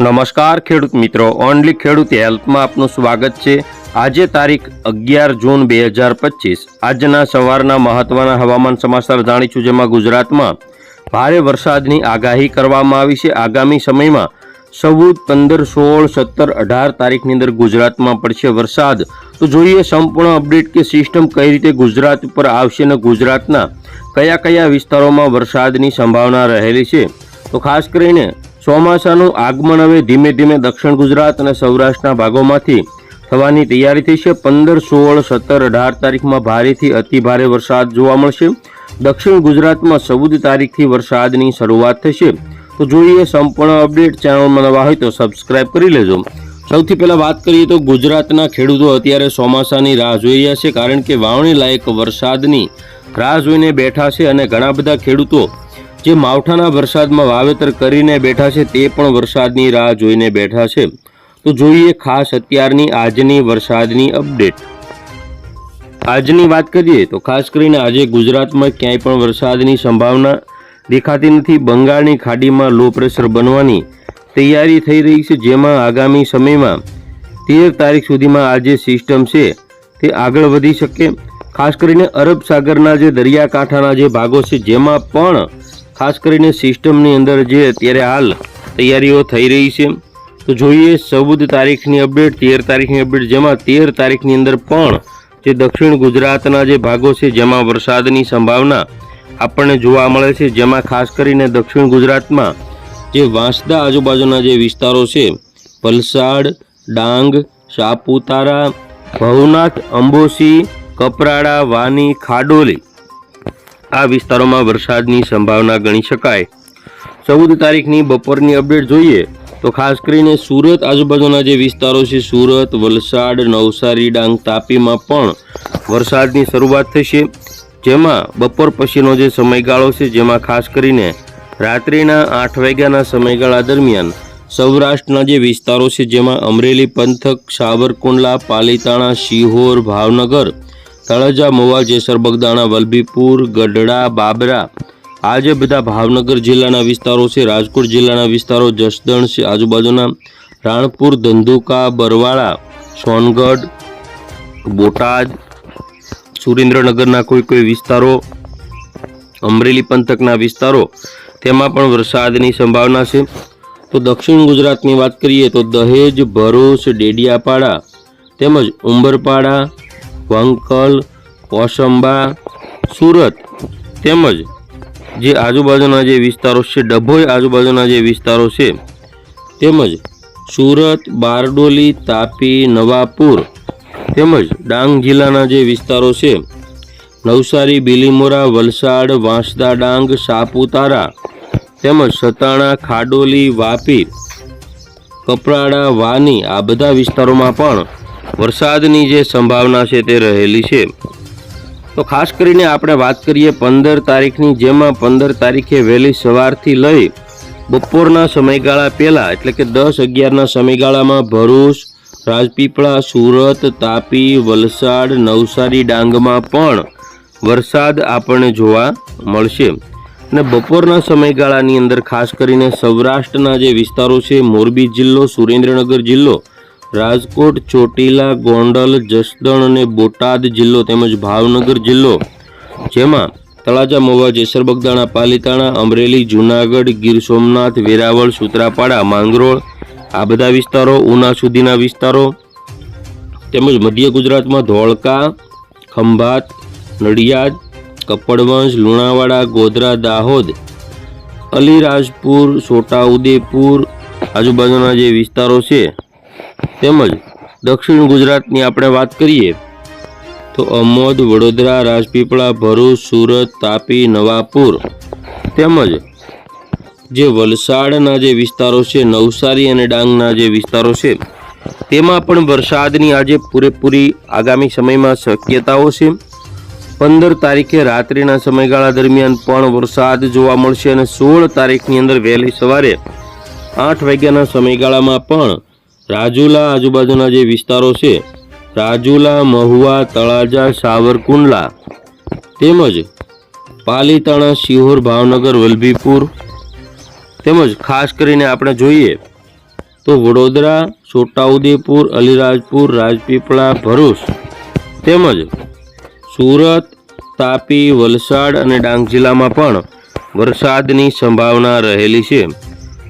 નમસ્કાર ખેડૂત મિત્રો, ઓનલી ખેડૂત હેલ્થમાં આપનું સ્વાગત છે. આજે તારીખ અગિયાર જૂન બે હજાર પચીસ. આજના સવારના મહત્વના હવામાન સમાચાર જાણીશું, જેમાં ગુજરાતમાં ભારે વરસાદની આગાહી કરવામાં આવી છે. આગામી સમયમાં ચૌદ પંદર, સોળ, સત્તર, અઢાર તારીખની અંદર ગુજરાતમાં પડશે વરસાદ. તો જોઈએ સંપૂર્ણ અપડેટ કે સિસ્ટમ કઈ રીતે ગુજરાત ઉપર આવશે અને ગુજરાતના કયા કયા વિસ્તારોમાં વરસાદની સંભાવના રહેલી છે. તો ખાસ કરીને ચોમાસાનું આગમન હવે ધીમે ધીમે દક્ષિણ ગુજરાત અને સૌરાષ્ટ્રના ભાગોમાંથી થવાની તૈયારી થઈ છે. પંદર, સોળ, સત્તર, અઢાર તારીખમાં ભારેથી અતિ ભારે વરસાદ જોવા મળશે. દક્ષિણ ગુજરાતમાં ચૌદ તારીખથી વરસાદની શરૂઆત થશે. તો જોઈએ સંપૂર્ણ અપડેટ. ચેનલમાં નવા હોય તો સબસ્ક્રાઇબ કરી લેજો. સૌથી પહેલાં વાત કરીએ તો ગુજરાતના ખેડૂતો અત્યારે ચોમાસાની રાહ જોઈ રહ્યા છે, કારણ કે વાવણી લાયક વરસાદની રાહ જોઈને બેઠા છે અને ઘણા બધા ખેડૂતો જે માવઠાના વરસાદમાં વાવેતર કરીને બેઠા છે, તે પણ વરસાદની રાહ જોઈને બેઠા છે. તો જોઈએ ખાસ અત્યારની આજની વરસાદની અપડેટ. આજની વાત કરીએ તો ખાસ કરીને આજે ગુજરાતમાં ક્યાંય પણ વરસાદની સંભાવના દેખાતી નથી. બંગાળની ખાડીમાં લો પ્રેશર બનવાની તૈયારી થઈ રહી છે, જેમાં આગામી સમયમાં તેર તારીખ સુધીમાં આ જે સિસ્ટમ છે, તે આગળ વધી શકે. ખાસ કરીને અરબ સાગરના જે દરિયાકાંઠાના જે ભાગો છે, જેમાં પણ ખાસ કરીને સિસ્ટમની અંદર જે અત્યારે હાલ તૈયારીઓ થઈ રહી છે, તો જોઈએ ચૌદ તારીખની અપડેટ, તેર તારીખની અપડેટ, જેમાં તેર તારીખની અંદર પણ જે દક્ષિણ ગુજરાતના જે ભાગો છે, જેમાં વરસાદની સંભાવના આપણને જોવા મળે છે, જેમાં ખાસ કરીને દક્ષિણ ગુજરાતમાં જે વાંસદા આજુબાજુના જે વિસ્તારો છે, વલસાડ, ડાંગ, સાપુતારા, ભવનાથ, અંબોસી, કપરાડા, વાની, ખાડોલી આ વિસ્તારોમાં વરસાદની સંભાવના ગણી શકાય. ચૌદ તારીખની બપોરની અપડેટ જોઈએ તો ખાસ કરીને સુરત આજુબાજુના જે વિસ્તારો છે, સુરત, વલસાડ, નવસારી, ડાંગ, તાપીમાં પણ વરસાદની શરૂઆત થશે. જેમાં બપોર પછીનો જે સમયગાળો છે, જેમાં ખાસ કરીને રાત્રિના આઠ વાગ્યાના સમયગાળા દરમિયાન સૌરાષ્ટ્રના જે વિસ્તારો છે, જેમાં અમરેલી, પંથક, સાવરકુંડલા, પાલીતાણા, શિહોર, ભાવનગર તળાજા, મોવા, જેસર, બગદાણા, વલભીપુર, ગઢડા, બાબરા આ જે બધા ભાવનગર જિલ્લાના વિસ્તારો છે. રાજકોટ જિલ્લાના વિસ્તારો જસદણ છે. આજુબાજુના રાણપુર, ધંધુકા, બરવાળા, સોનગઢ, બોટાદ, સુરેન્દ્રનગરના કોઈ કોઈ વિસ્તારો, અમરેલી પંથકના વિસ્તારો, તેમાં પણ વરસાદની સંભાવના છે. તો દક્ષિણ ગુજરાતની વાત કરીએ તો દહેજ, ભરૂચ, ડેડિયાપાડા તેમજ ઉંબરપાડા વંકલ કોસંબા, સુરત તેમજ જે આજુબાજુના જે વિસ્તારો છે, ડભોઈ આજુબાજુના જે વિસ્તારો છે, તેમજ સુરત, બારડોલી, તાપી, નવાપુર તેમજ ડાંગ જિલ્લાના જે વિસ્તારો છે, નવસારી, બિલીમોરા, વલસાડ, વાંસદા ડાંગ, સાપુતારા તેમજ સતાણા, ખાડોલી, વાપી, કપરાડા, વાની આ બધા વિસ્તારોમાં પણ વરસાદની જે સંભાવના છે તે રહેલી છે. તો ખાસ કરીને આપણે વાત કરીએ પંદર તારીખની, જેમાં પંદર તારીખે વહેલી સવારથી લઈ બપોરના સમયગાળા પહેલાં, એટલે કે દસ અગિયારના સમયગાળામાં ભરૂચ, રાજપીપળા, સુરત, તાપી, વલસાડ, નવસારી, ડાંગમાં પણ વરસાદ આપણને જોવા મળશે. અને બપોરના સમયગાળાની અંદર ખાસ કરીને સૌરાષ્ટ્રના જે વિસ્તારો છે, મોરબી જિલ્લો, સુરેન્દ્રનગર જિલ્લો રાજકોટ, ચોટીલા, ગોંડલ, જસદણ અને બોટાદ જિલ્લો તેમજ ભાવનગર જિલ્લો, જેમાં તળાજા, મોવા, જેસર, બગદાણા, પાલીતાણા, અમરેલી, જૂનાગઢ, ગીર સોમનાથ, વેરાવળ, સુત્રાપાડા, માંગરોળ, આ બધા વિસ્તારો, ઉના સુધીના વિસ્તારો, તેમજ મધ્ય ગુજરાતમાં ધોળકા, ખંભાત, નડિયાદ, કપડવંશ, લુણાવાડા, ગોધરા, દાહોદ, અલીરાજપુર, છોટાઉદેપુર, આજુબાજુના જે વિસ્તારો છે તેમજ દક્ષિણ ગુજરાતની આપણે વાત કરીએ, તો અમોદ, વડોદરા, રાજપીપળા, ભરૂચ, સુરત, તાપી, નવાપુર તેમજ જે વલસાડના જે વિસ્તારો છે, નવસારી અને ડાંગના જે વિસ્તારો છે, તેમાં પણ વરસાદની આજે પૂરેપૂરી આગામી સમયમાં શક્યતાઓ છે. પંદર તારીખે રાત્રિના સમયગાળા દરમિયાન પણ વરસાદ જોવા મળશે અને સોળ તારીખની અંદર વહેલી સવારે આઠ વાગ્યાના સમયગાળામાં પણ રાજુલા આજુબાજુના જે વિસ્તારો છે, રાજુલા, મહુવા, તળાજા, સાવરકુંડલા તેમજ પાલીતાણા, શિહોર, ભાવનગર, વલભીપુર તેમજ ખાસ કરીને આપણે જોઈએ તો વડોદરા, છોટાઉદેપુર, અલીરાજપુર, રાજપીપળા, ભરૂચ તેમજ સુરત, તાપી, વલસાડ અને ડાંગ જિલ્લામાં પણ વરસાદની સંભાવના રહેલી છે.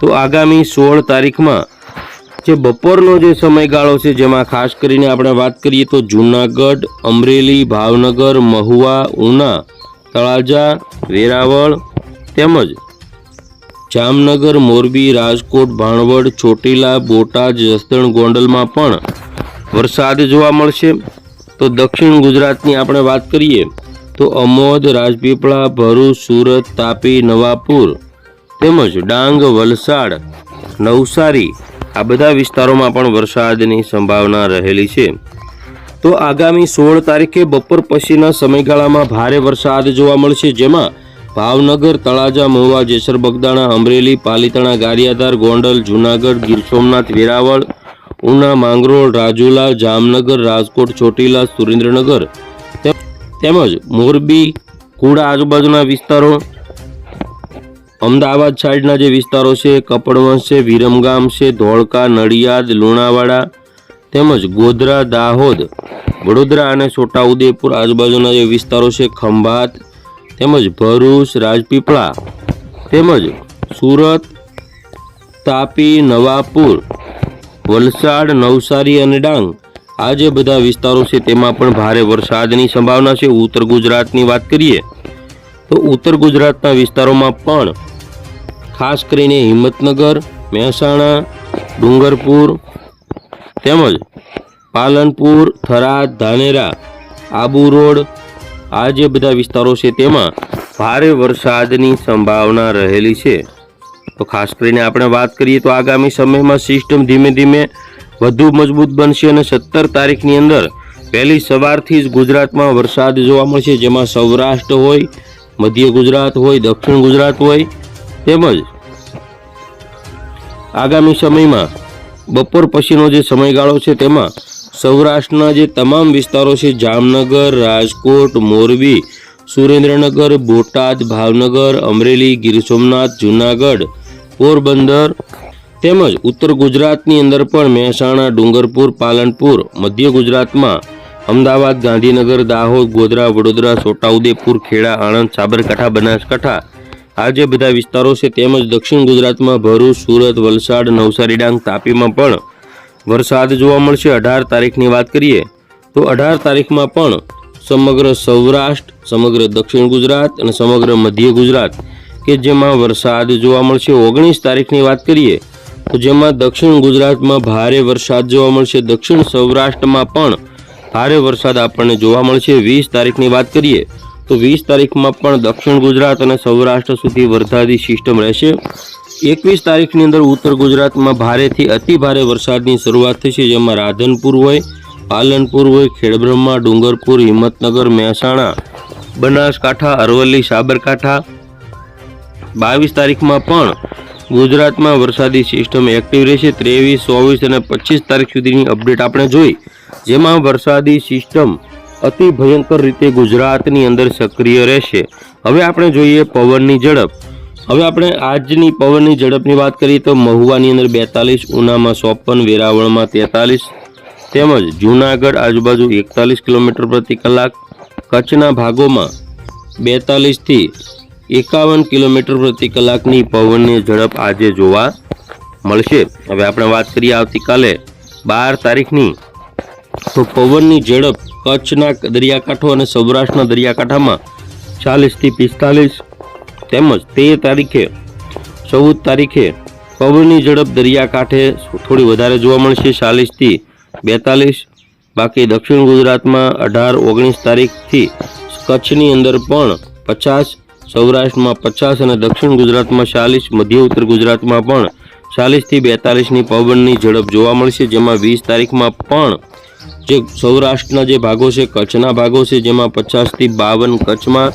તો આગામી સોળ તારીખમાં જે બપોરનો જે સમયગાળો છે, જેમાં ખાસ કરીને આપણે વાત કરીએ તો જૂનાગઢ, અમરેલી, ભાવનગર, મહુવા, ઉના, તળાજા, વેરાવળ તેમજ જામનગર, મોરબી, રાજકોટ, ભાણવડ, ચોટીલા, બોટાદ, જસદણ, ગોંડલમાં પણ વરસાદ જોવા મળશે. તો દક્ષિણ ગુજરાતની આપણે વાત કરીએ તો અમોદ, રાજપીપળા, ભરૂચ, સુરત, તાપી, નવાપુર તેમજ ડાંગ, વલસાડ, નવસારી આ બધા વિસ્તારોમાં પણ વરસાદની સંભાવના રહેલી છે. તો આગામી સોળ તારીખે બપોર પછીના સમયગાળામાં ભારે વરસાદ જોવા મળશે, જેમાં ભાવનગર, તળાજા, મહુવા, જેસર, બગદાણા, અમરેલી, પાલીતાણા, ગારિયાધાર, ગોંડલ, જૂનાગઢ, ગીર સોમનાથ, વેરાવળ, ઉના, માંગરોળ, રાજુલા, જામનગર, રાજકોટ, ચોટીલા, સુરેન્દ્રનગર તેમજ મોરબી, કુડા આજુબાજુના વિસ્તારો અમદાવાદ સાઈડના જે વિસ્તારો છે, કપડવંશ છે, વિરમગામ છે, ધોળકા, નડિયાદ, લુણાવાડા તેમજ ગોધરા, દાહોદ, વડોદરા અને છોટાઉદેપુર આજુબાજુના જે વિસ્તારો છે, ખંભાત તેમજ ભરૂચ, રાજપીપળા તેમજ સુરત, તાપી, નવાપુર, વલસાડ, નવસારી અને ડાંગ આ જે બધા વિસ્તારો છે, તેમાં પણ ભારે વરસાદની સંભાવના છે. ઉત્તર ગુજરાતની વાત કરીએ તો ઉત્તર ગુજરાતના વિસ્તારોમાં પણ ખાસ કરીને હિંમતનગર, મહેસાણા, ડુંગરપુર તેમજ પાલનપુર, થરાદ, ધાનેરા, આબુ રોડ આ જે બધા વિસ્તારો છે તેમાં ભારે વરસાદની સંભાવના રહેલી છે. તો ખાસ કરીને આપણે વાત કરીએ તો આગામી સમયમાં સિસ્ટમ ધીમે ધીમે વધુ મજબૂત બનશે અને સત્તર તારીખની અંદર પહેલી સવારથી જ ગુજરાતમાં વરસાદ જોવા મળશે, જેમાં સૌરાષ્ટ્ર હોય, મધ્ય ગુજરાત હોય, દક્ષિણ ગુજરાત હોય તેમજ આગામી સમયમાં બપોર પછીનો જે સમયગાળો છે તેમાં સૌરાષ્ટ્રના જે તમામ વિસ્તારો છે, જામનગર, રાજકોટ, મોરબી, સુરેન્દ્રનગર, બોટાદ, ભાવનગર, અમરેલી, ગીર સોમનાથ, જૂનાગઢ, પોરબંદર તેમજ ઉત્તર ગુજરાતની અંદર પણ મહેસાણા, ડુંગરપુર, પાલનપુર, મધ્ય ગુજરાતમાં અમદાવાદ, ગાંધીનગર, દાહોદ, ગોધરા, વડોદરા, છોટાઉદેપુર, ખેડા, આણંદ, સાબરકાંઠા, બનાસકાંઠા આ જે બધા વિસ્તારો છે તેમજ દક્ષિણ ગુજરાતમાં ભરૂચ, સુરત, વલસાડ, નવસારી, ડાંગ, તાપીમાં પણ વરસાદ જોવા મળશે. અઢાર તારીખની વાત કરીએ તો અઢાર તારીખમાં પણ સમગ્ર સૌરાષ્ટ્ર, સમગ્ર દક્ષિણ ગુજરાત અને સમગ્ર મધ્ય ગુજરાત કે જેમાં વરસાદ જોવા મળશે. ઓગણીસ તારીખની વાત કરીએ તો જેમાં દક્ષિણ ગુજરાતમાં ભારે વરસાદ જોવા મળશે. દક્ષિણ સૌરાષ્ટ્રમાં પણ ભારે વરસાદ આપણને જોવા મળશે. વીસ તારીખની વાત કરીએ તો વીસ તારીખમાં પણ દક્ષિણ ગુજરાત અને સૌરાષ્ટ્ર સુધી વરસાદી સિસ્ટમ રહેશે. એકવીસ તારીખની અંદર ઉત્તર ગુજરાતમાં ભારેથી અતિ ભારે વરસાદની શરૂઆત થશે, જેમાં રાધનપુર હોય, પાલનપુર હોય, ખેડબ્રહ્મા, ડુંગરપુર, હિંમતનગર, મહેસાણા, બનાસકાંઠા, અરવલ્લી, સાબરકાંઠા. બાવીસ તારીખમાં પણ ગુજરાતમાં વરસાદી સિસ્ટમ એક્ટિવ રહેશે. ત્રેવીસ, ચોવીસ અને પચીસ તારીખ સુધીની અપડેટ આપણે જોઈ, જેમાં વરસાદી સિસ્ટમ અતિ ભયંકર રીતે ગુજરાતની અંદર સક્રિય રહેશે. હવે આપણે જોઈએ પવનની ઝડપ. હવે આપણે આજની પવનની ઝડપની વાત કરીએ તો મહુવાની અંદર બેતાલીસ, ઉનામાં ચોપન, વેરાવળમાં તેતાલીસ, તેમજ જૂનાગઢ આજુબાજુ એકતાલીસ કિલોમીટર પ્રતિ કલાક, કચ્છના ભાગોમાં બેતાલીસથી એકાવન કિલોમીટર પ્રતિ કલાકની પવનની ઝડપ આજે જોવા મળશે. હવે આપણે વાત કરીએ આવતીકાલે બાર તારીખની. તો પવનની ઝડપ કચ્છના દરિયાકાંઠો અને સૌરાષ્ટ્રના દરિયાકાંઠામાં ચાલીસથી પિસ્તાલીસ તેમજ તેર તારીખે, ચૌદ તારીખે પવનની ઝડપ દરિયાકાંઠે થોડી વધારે જોવા મળશે. ચાલીસથી બેતાલીસ, બાકી દક્ષિણ ગુજરાતમાં અઢાર, ઓગણીસ તારીખથી કચ્છની અંદર પણ પચાસ, સૌરાષ્ટ્રમાં પચાસ અને દક્ષિણ ગુજરાતમાં ચાલીસ, મધ્ય ઉત્તર ગુજરાતમાં પણ ચાલીસથી બેતાલીસની પવનની ઝડપ જોવા મળશે, જેમાં વીસ તારીખમાં પણ જે સૌરાષ્ટ્રના જે ભાગો છે, કચ્છના ભાગો છે, જેમાં પચાસથી બાવન કચ્છમાં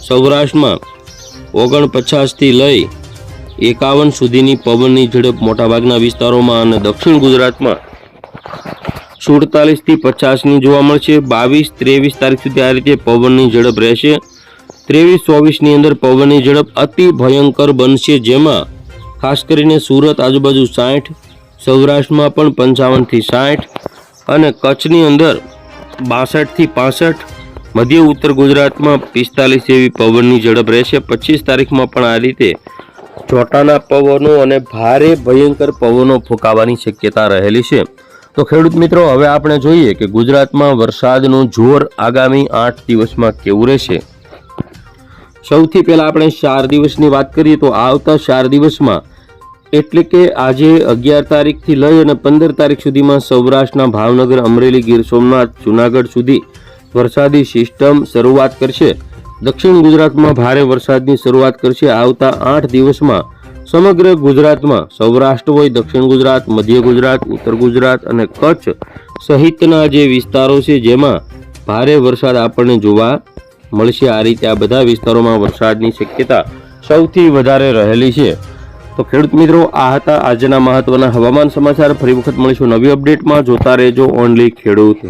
સૌરાષ્ટ્રમાં ઓગણપચાસથી લઈ એકાવન સુધીની પવનની ઝડપ મોટાભાગના વિસ્તારોમાં અને દક્ષિણ ગુજરાતમાં સુડતાલીસથી પચાસની જોવા મળશે. બાવીસ, ત્રેવીસ તારીખ સુધી આ રીતે પવનની ઝડપ રહેશે. ત્રેવીસ, ચોવીસની અંદર પવનની ઝડપ અતિ ભયંકર બનશે, જેમાં ખાસ કરીને સુરત આજુબાજુ સાઠ, સૌરાષ્ટ્રમાં પણ પંચાવનથી સાઠ અને કચ્છની અંદર બાસઠથી પાસઠ, મધ્ય ઉત્તર ગુજરાતમાં પિસ્તાલીસ જેવી પવનની ઝડપ રહેશે. પચીસ તારીખમાં પણ આ રીતે ચોટાના પવનો અને ભારે ભયંકર પવનો ફૂંકાવાની શક્યતા રહેલી છે. તો ખેડૂત મિત્રો, હવે આપણે જોઈએ કે ગુજરાતમાં વરસાદનું જોર આગામી આઠ દિવસમાં કેવું રહેશે. સૌથી પહેલાં આપણે ચાર દિવસની વાત કરીએ તો આવતા ચાર દિવસમાં એટલે કે આજે અગિયાર તારીખથી લઈ અને પંદર તારીખ સુધીમાં સૌરાષ્ટ્રના ભાવનગર, અમરેલી, ગીર સોમનાથ, જુનાગઢ સુધી વરસાદી સિસ્ટમ શરૂઆત કરશે. દક્ષિણ ગુજરાતમાં ભારે વરસાદની શરૂઆત કરશે. આવતા આઠ દિવસમાં સમગ્ર ગુજરાતમાં સૌરાષ્ટ્ર હોય, દક્ષિણ ગુજરાત, મધ્ય ગુજરાત, ઉત્તર ગુજરાત અને કચ્છ સહિતના જે વિસ્તારો છે, જેમાં ભારે વરસાદ આપણને જોવા મળશે. આ રીતે આ બધા વિસ્તારોમાં વરસાદની શક્યતા સૌથી વધારે રહેલી છે. તો ખેડૂત મિત્રો, આ હતા આજના મહત્વના હવામાન સમાચાર. ફરી વખત મળીશું નવી અપડેટમાં. જોતા રહેજો ઓનલી ખેડૂત